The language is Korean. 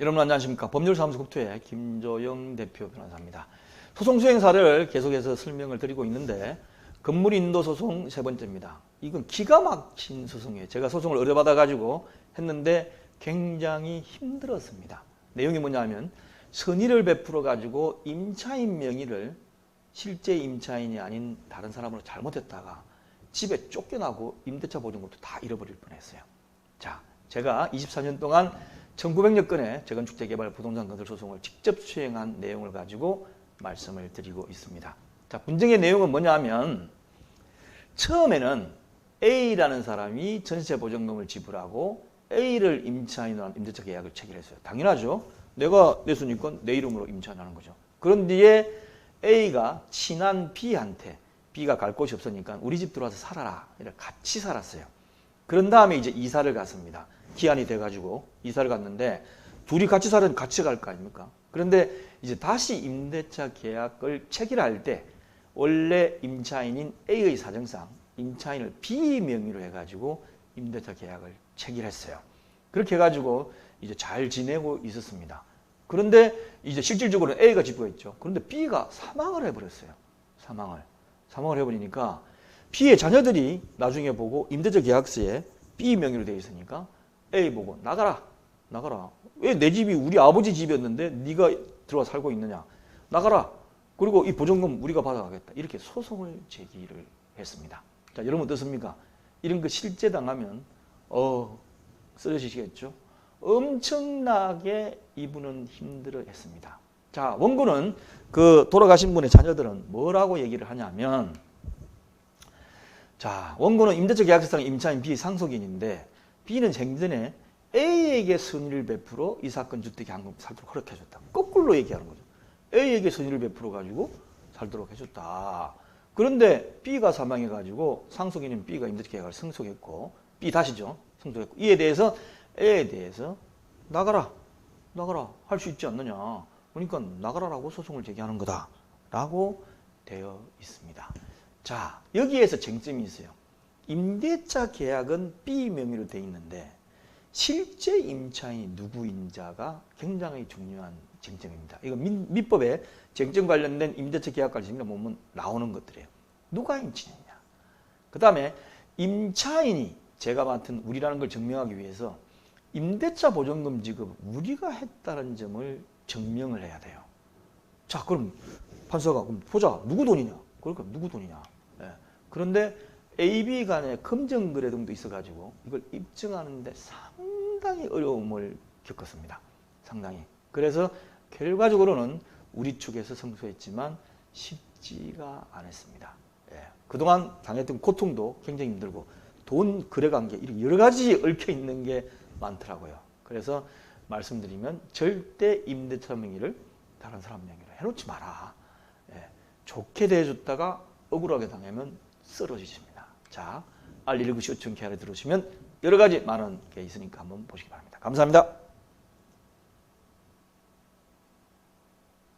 여러분 안녕하십니까. 법률사무소 국토의 김조영 대표 변호사입니다. 소송 수행사를 계속해서 설명을 드리고 있는데 건물 인도 소송 세 번째입니다. 이건 기가 막힌 소송이에요. 제가 소송을 의뢰받아 가지고 했는데 굉장히 힘들었습니다. 내용이 뭐냐면 선의를 베풀어 가지고 임차인 명의를 실제 임차인이 아닌 다른 사람으로 잘못했다가 집에 쫓겨나고 임대차 보증금도 다 잃어버릴 뻔했어요. 자, 제가 24년 동안 1900여 건의 재건축 재개발 부동산 건설 소송을 직접 수행한 내용을 가지고 말씀을 드리고 있습니다. 자, 분쟁의 내용은 뭐냐면 처음에는 A라는 사람이 전세 보증금을 지불하고 A를 임차인으로 한 임대차 계약을 체결했어요. 당연하죠. 내가 내수니까 내 이름으로 임차인하는 거죠. 그런 뒤에 A가 친한 B한테 B가 갈 곳이 없으니까 우리 집 들어와서 살아라. 이렇게 같이 살았어요. 그런 다음에 이제 이사를 갔습니다. 기한이 돼가지고 이사를 갔는데 둘이 같이 살은 같이 갈 거 아닙니까? 그런데 이제 다시 임대차 계약을 체결할 때 원래 임차인인 A의 사정상 임차인을 B 명의로 해가지고 임대차 계약을 체결했어요. 그렇게 해가지고 이제 잘 지내고 있었습니다. 그런데 이제 실질적으로 A가 집고 있죠. 그런데 B가 사망을 해버렸어요. 사망을. 사망을 해버리니까 B의 자녀들이 나중에 보고 임대차 계약서에 B 명의로 되어 있으니까 A 보고 나가라. 나가라. 왜 내 집이 우리 아버지 집이었는데 네가 들어와 살고 있느냐. 나가라. 그리고 이 보증금 우리가 받아가겠다. 이렇게 소송을 제기를 했습니다. 자, 여러분 어떻습니까? 이런 거 실제 당하면 어 쓰러지시겠죠? 엄청나게 이분은 힘들어 했습니다. 자, 원고는 그 돌아가신 분의 자녀들은 뭐라고 얘기를 하냐면 자, 원고는 임대차 계약서상 임차인 B 상속인인데 B는 생전에 A에게 선의를 베풀어 이 사건 주택 양금 살도록 허락해줬다. 거꾸로 얘기하는 거죠. A에게 선의를 베풀어 가지고 살도록 해줬다. 그런데 B가 사망해가지고 상속인인 B가 임대차 계약을 승소했고 B 다시죠. 승소했고 이에 대해서 A에 대해서 나가라, 나가라 할 수 있지 않느냐. 그러니까 나가라라고 소송을 제기하는 거다 라고 되어 있습니다. 자 여기에서 쟁점이 있어요. 임대차 계약은 B 명의로 돼 있는데 실제 임차인이 누구인자가 굉장히 중요한 쟁점입니다. 이거 민, 민법에 쟁점 관련된 임대차 계약 관련 보면 나오는 것들이에요. 누가 임차인이냐. 그 다음에 임차인이 제가 맡은 우리라는 걸 증명하기 위해서 임대차 보증금 지급 우리가 했다는 점을 증명을 해야 돼요. 자, 그럼 판사가 그럼 보자 누구 돈이냐? 그러니까 누구 돈이냐? 예. 그런데 A, B 간의 금전 거래 등도 있어가지고 이걸 입증하는데 상당히 어려움을 겪었습니다. 상당히. 그래서 결과적으로는 우리 측에서 승소했지만 쉽지가 않았습니다. 예. 그동안 당했던 고통도 굉장히 힘들고 돈 거래 관계 이런 여러 가지 얽혀 있는 게 많더라고요. 그래서 말씀드리면 절대 임대차 명의를 다른 사람 명의로 해놓지 마라. 예. 좋게 대해줬다가 억울하게 당하면 쓰러지십니다. 자, 알리르그시 어촌 케어를 들으시면 여러 가지 많은 게 있으니까 한번 보시기 바랍니다. 감사합니다.